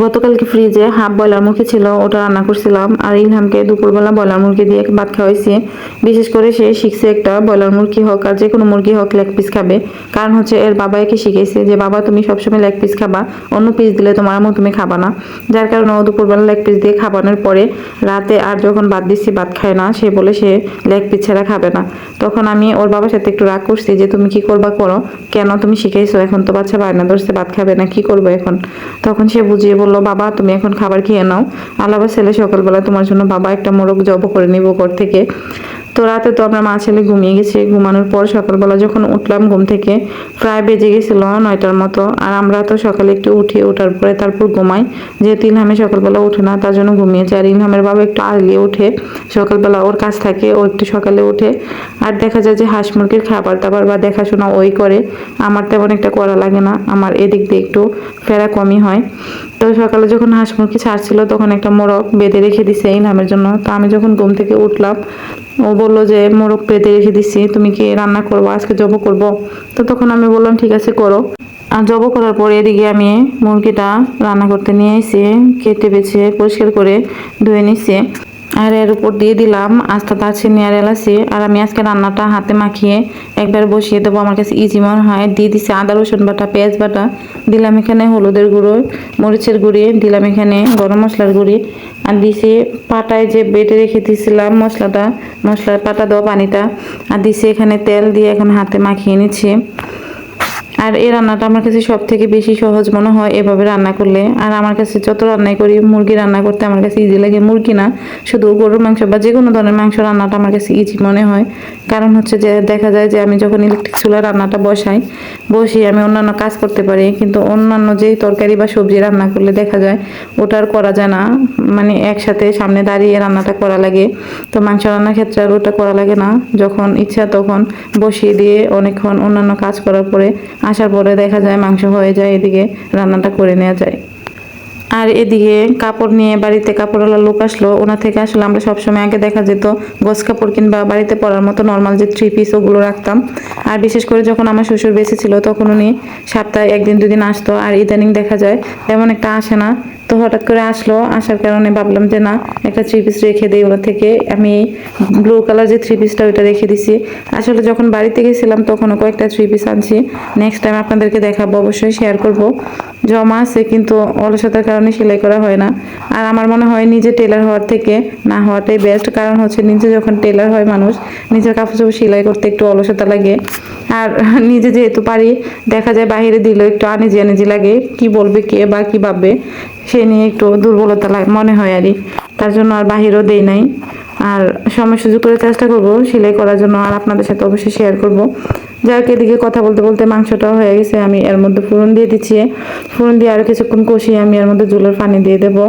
গতকালকে ফ্রিজে half broiler মুরগি ছিল, ওটা রান্না করছিলাম। আর ইলহামকে দুপুরবেলা ব্রয়লার মুরগি দিয়ে ভাত খাওয়াইছি। বিশেষ করে সে শিখছে একটা ব্রয়লার মুরগি হোক আর যে কোনো মুরগি হোক লেগ পিস খাবে। কারণ হচ্ছে এর বাবা একে শিখেছে যে, বাবা, তুমি সবসময় লেগ পিস খাবা, অন্য পিস দিলে তোমার আমু তুমি খাবা না। যার কারণে ও দুপুরবেলা লেগ পিস দিয়ে খাবানোর পরে রাতে আর যখন ভাত দিচ্ছি, ভাত খায় না, সে বলে সে লেগ পিস ছাড়া খাবে না। তখন আমি ওর বাবার সাথে একটু রাগ করছি যে, তুমি কি করবা করো? কেন তুমি শিখেছো? এখন তো বাচ্চা বায়না ধরছে, ভাত খাবে না, কি করব এখন? তখন সে বুঝিয়ে বলল, বাবা, তুমি এখন খাবার খেয়ে নাও। আলাবা ছেলে সকালবেলা তোমার জন্য, বাবা, একটা মোরগ জব করে নিব ঘর থেকে। তো রাতে তো আমরা মা ছেলে ঘুমিয়ে গেছি। ঘুমানোর পর সকালবেলা যখন উঠলাম ঘুম থেকে, প্রায় বেজে গেছিল নয়টার মতো। আর আমরা তো সকালে একটু উঠি ওঠার পরে তারপর ঘুমাই। যেহেতু ইলহামে সকালবেলা উঠে না, তার জন্য ঘুমিয়েছে। আর ইলহামের বাবা একটু আর্লি উঠে সকালবেলা ওর কাজ থাকে, ও একটু সকালে উঠে। আর দেখা যায় যে হাঁস মুরগির খাবার দাবার বা দেখাশোনা ওই করে। আমার তেমন একটা করা লাগে না। আমার এদিক দিয়ে একটু ফেরা কমই হয়। তো সকালে যখন হাঁস মুরগি ছাড়ছিল, তখন একটা মোরগ বেঁধে রেখে দিছে নামের জন্য। তো আমি যখন ঘুম থেকে উঠলাম, ও বলল যে, মোরগ বেঁধে রেখে দিছি, তুমি কি রান্না করব? আজকে জব করব? তো তখন আমি বললাম, ঠিক আছে, করো। আর জব করার পরে এদিকে আমি মুরগিটা রান্না করতে নিয়ে এসে কেটে বেছে পরিষ্কার করে ধুয়ে নিছি। আর এর উপর দিয়ে দিলাম, আস্তা দারচিনি আর এলাচি আর আমি আজকে রান্নাটা হাতে মাখিয়ে একবার বসিয়ে দেবো। আমার কাছে ইজি মনে হয়। দিয়ে দিছি আদা, রসুন বাটা, পেঁয়াজ বাটা। দিলাম এখানে হলুদের গুঁড়ো, মরিচের গুঁড়ি। দিলাম এখানে গরম মশলার গুঁড়ি। আর দিছি পাটায় যে বেটে রেখে দিয়েছিলাম মশলাটা, মশলার পাটা দেওয়া পানিটা। আর দিছি এখানে তেল দিয়ে এখন হাতে মাখিয়ে নিচ্ছি। আর এই রান্নাটা আমার কাছে সব থেকে বেশি সহজ মনে হয় এভাবে রান্না করলে। আর আমার কাছে যত রান্নাই করি, মুরগি রান্না করতে আমার কাছে ইজি লাগে। মুরগি না, শুধু গরুর মাংস বা যে কোনো ধরনের মাংস রান্নাটা আমার কাছে ইজি মনে হয়। কারণ হচ্ছে যে, দেখা যায় যে, আমি যখন ইলেকট্রিক চুলায় রান্নাটা বসাই বসিয়ে আমি অন্যান্য কাজ করতে পারি, কিন্তু অন্যান্য যেই তরকারি বা সবজি রান্না করলে দেখা যায় ওটা আর করা যায় না। মানে একসাথে সামনে দাঁড়িয়ে রান্নাটা করা লাগে। তো মাংস রান্নার ক্ষেত্রে আর ওটা করা লাগে না। যখন ইচ্ছা তখন বসিয়ে দিয়ে অনেকক্ষণ অন্যান্য কাজ করার পরে আসার পরে দেখা যায় মাংস হয়ে যায়, এদিকে রান্নাটা করে নেওয়া যায়। আর এদিকে কাপড় নিয়ে বাড়িতে কাপড়ওয়ালা লোক আসলো। ওনা থেকে আসলে আমরা সবসময় আগে দেখা যেত গস কাপড় কিংবা বাড়িতে পরার মতো নর্মাল যে থ্রি পিস ওগুলো রাখতাম। আর বিশেষ করে যখন আমার শ্বশুর বেঁচে ছিল, তখন উনি সপ্তাহে একদিন দুদিন আসতো। আর ইদানিং দেখা যায়, তেমন একটা আসে না। তো হঠাৎ করে আসলো, আসার কারণে ভাবলাম যে না, একটা থ্রি পিস রেখে দিই ওরা থেকে। আমি ব্লু কালার যে থ্রি পিসটা ওইটা রেখে দিছি। আসলে যখন বাড়িতে গেছিলাম তখনও কয়েকটা থ্রি পিস আনছি। নেক্সট টাইম আপনাদেরকে দেখাবো, অবশ্যই শেয়ার করব। জমা আছে কিন্তু অলসতার কারণে সেলাই করা হয় না। আর আমার মনে হয় নিজে টেলার হওয়ার থেকে না হওয়াটাই বেস্ট কারণ হচ্ছে নিজে যখন টেলার হয় মানুষ, নিজের কাপড় চোপড় সেলাই করতে একটু অলসতা লাগে। আর নিজে যেহেতু পারি, দেখা যায় বাইরে দিলেও একটু আনিজি আনিজি লাগে, কি বলবে কে বা কি ভাববে, সে নিয়ে একটু দুর্বলতা মনে হয় আরই। তার জন্য আর বাহিরও দেই নাই। আর সময় সুযোগ করে চেষ্টা করব সেলাই করার জন্য, আর আপনাদের সাথে অবশ্যই শেয়ার করব। যাক এদিকে কথা বলতে বলতে মাংসটাও হয়ে গেছে, আমি এর মধ্যে ফোড়ন দিয়ে দিচ্ছি। ফোড়ন দিয়ে আরও কিছুক্ষণ কষিয়ে আমি এর মধ্যে জলের পানি দিয়ে দেবো।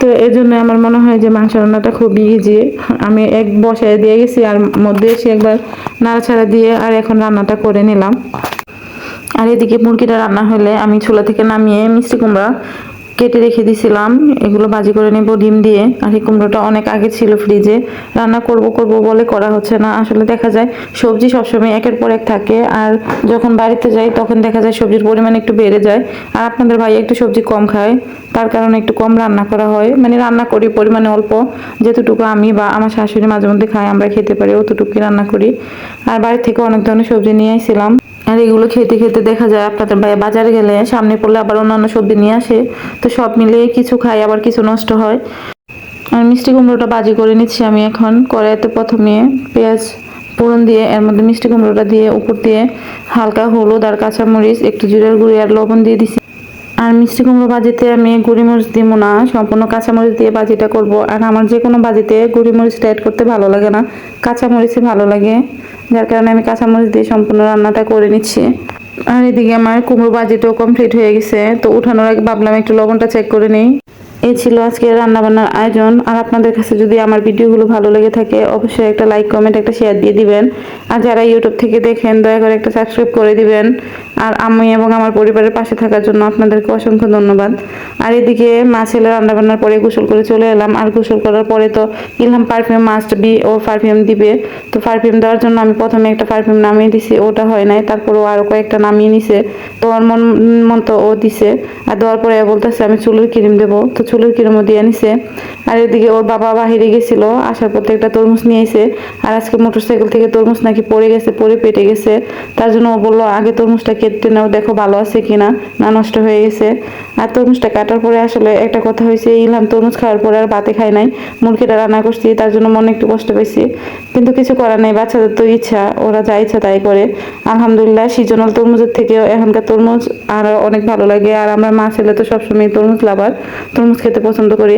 তো এই জন্য আমার মনে হয় যে মাংস রান্নাটা খুবই ইজি আমি এক বসায় দিয়ে গেছি, আর মধ্যে এসে একবার নাড়াছাড়া দিয়ে আর এখন রান্নাটা করে নিলাম। আর এদিকে মুরগিটা রান্না হলে আমি ছোলা থেকে নামিয়ে মিষ্টি কুমড়া কেটে রেখে দিয়েছিলাম এগুলো ভাজি করে নেব ডিম দিয়ে। আর এই কুমড়োটা অনেক আগে ছিল ফ্রিজে। রান্না করব করব বলে করা হচ্ছে না। আসলে দেখা যায় সবজি সবসময় একের পর এক থাকে। আর যখন বাড়িতে যাই, তখন দেখা যায় সবজির পরিমাণ একটু বেড়ে যায়। আর আপনাদের ভাই একটু সবজি কম খায়। তার কারণে একটু কম রান্না করা হয়। মানে রান্না করি, পরিমাণে অল্প। যেতটুকু আমি বা আমার শাশুড়ি মাঝে মধ্যে খাই আমরা খেতে পারি, অতটুকুই রান্না করি। আর বাড়ি থেকে অনেক ধরনের সবজি নিয়ে আসছিলাম। আর এগুলো খেতে খেতে দেখা যায় আপনাদের ভাই বাজারে গেলে সামনে পড়লে আবার অন্যান্য সবজি নিয়ে আসে। তো সব মিলিয়ে কিছু খাই, আবার কিছু নষ্ট হয়। আর মিষ্টি কুমড়োটা বাজি করে নিচ্ছি আমি এখন। কড়াইতে প্রথমে পেঁয়াজ ফোড়ন দিয়ে, এর মধ্যে মিষ্টি কুমড়োটা দিয়ে, উপর দিয়ে হালকা হলুদ আর কাঁচামরিচ, একটু জিরার গুঁড়ি আর লবণ দিয়ে দিছি। আর মিষ্টি কুমড়ো ভাজিতে আমি মরিচ দিব না, সম্পূর্ণ কাঁচামরিচ দিয়ে ভাজিটা করব। আর আমার যে কোনো ভাজিতে গুঁড়ি মরিচটা অ্যাড করতে ভালো লাগে না। কাঁচামরিচই ভালো লাগে। যার কারণে আমি কাঁচামরিচ দিয়ে সম্পূর্ণ রান্নাটা করে নিচ্ছি। আর এদিকে আমার কুমড়ো বাজিটাও কমপ্লিট হয়ে গেছে। তো উঠানোর আগে ভাবলাম একটু লবণটা চেক করে নিই। এই ছিল আজকে রান্নাবান্নার আয়োজন। আর আপনাদের কাছে যদি আমার ভিডিওগুলো ভালো লেগে থাকে, অবশ্যই একটা লাইক কমেন্ট একটা শেয়ার দিয়ে দিবেন। আর যারা ইউটিউব থেকে দেখেন, দয়া করে একটা সাবস্ক্রাইব করে দিবেন। আর আমি এবং আমার পরিবারের পাশে থাকার জন্য আপনাদেরকে অসংখ্য ধন্যবাদ। আর এদিকে মা ছেলে রান্নাবান্নার পরে গোসল করে চলে এলাম। আর গোসল করার পরে তো ইলহাম পারফিউম মাস্ট বি ও পারফিউম দিবে। তো পারফিউম দেওয়ার জন্য আমি প্রথমে একটা পারফিউম নামিয়ে দিছি, ওটা হয় নাই। তারপর ও আরও কয়েকটা নামিয়ে নিছে। তো ওর মন মন তো ও দিছে। আর দেওয়ার পরে বলতেছে, আমি চুলের ক্রিম দেবো। তো চুলের ক্রিমও দিয়ে নিছে আর এদিকে ওর বাবা বাহিরে গেছিল, আসার পর একটা তরমুজ নিয়ে এসে আর আজকে মোটরসাইকেল থেকে তরমুজ নাকি পড়ে গেছে, পড়ে পেটে গেছে। তার জন্য ও বলল, আগে তরমুজটা কেটে নাও, দেখো ভালো আছে কিনা, না নষ্ট হয়ে গেছে। আর তরমুজটা কাটার পরে আসলে একটা কথা হয়েছে, ইলাম, তরমুজ খাওয়ার পরে আর ভাতে খাই নাই, মুরগিটা রান্না করছি, তার জন্য মনে একটু কষ্ট পেয়েছি কিন্তু কিছু করার নেই, বাচ্চাদের তো ইচ্ছা, ওরা যা ইচ্ছা তাই করে। আলহামদুলিল্লাহ, সিজনাল তরমুজের থেকেও এখনকার তরমুজ আর অনেক ভালো লাগে। আর আমরা মা ছেলে তো সবসময় তরমুজ লাভার, তরমুজ খেতে পছন্দ করি।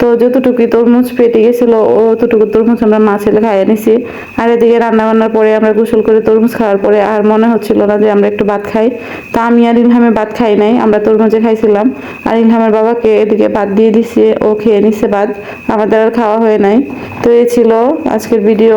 তো যতটুকু তরমুজ পেটে গেছিল, অতটুকু তরমুজ আমরা মা ছেলে খাইয়ে নিছি। আর এদিকে রান্না বান্নার পরে আমরা গোসল করে তরমুজ খাওয়ার পরে আর মনে হচ্ছিল না যে আমরা একটু ভাত খাই। তা আমি আর ইলহামে ভাত খাই নাই, আমরা তরমুজে খাইছিলাম। আর ইলহামের বাবাকে এদিকে ভাত দিয়ে দিছে, ও খেয়ে নিছে ভাত। আমাদের আর খাওয়া হয়ে নাই। তো এ ছিল আজকের ভিডিও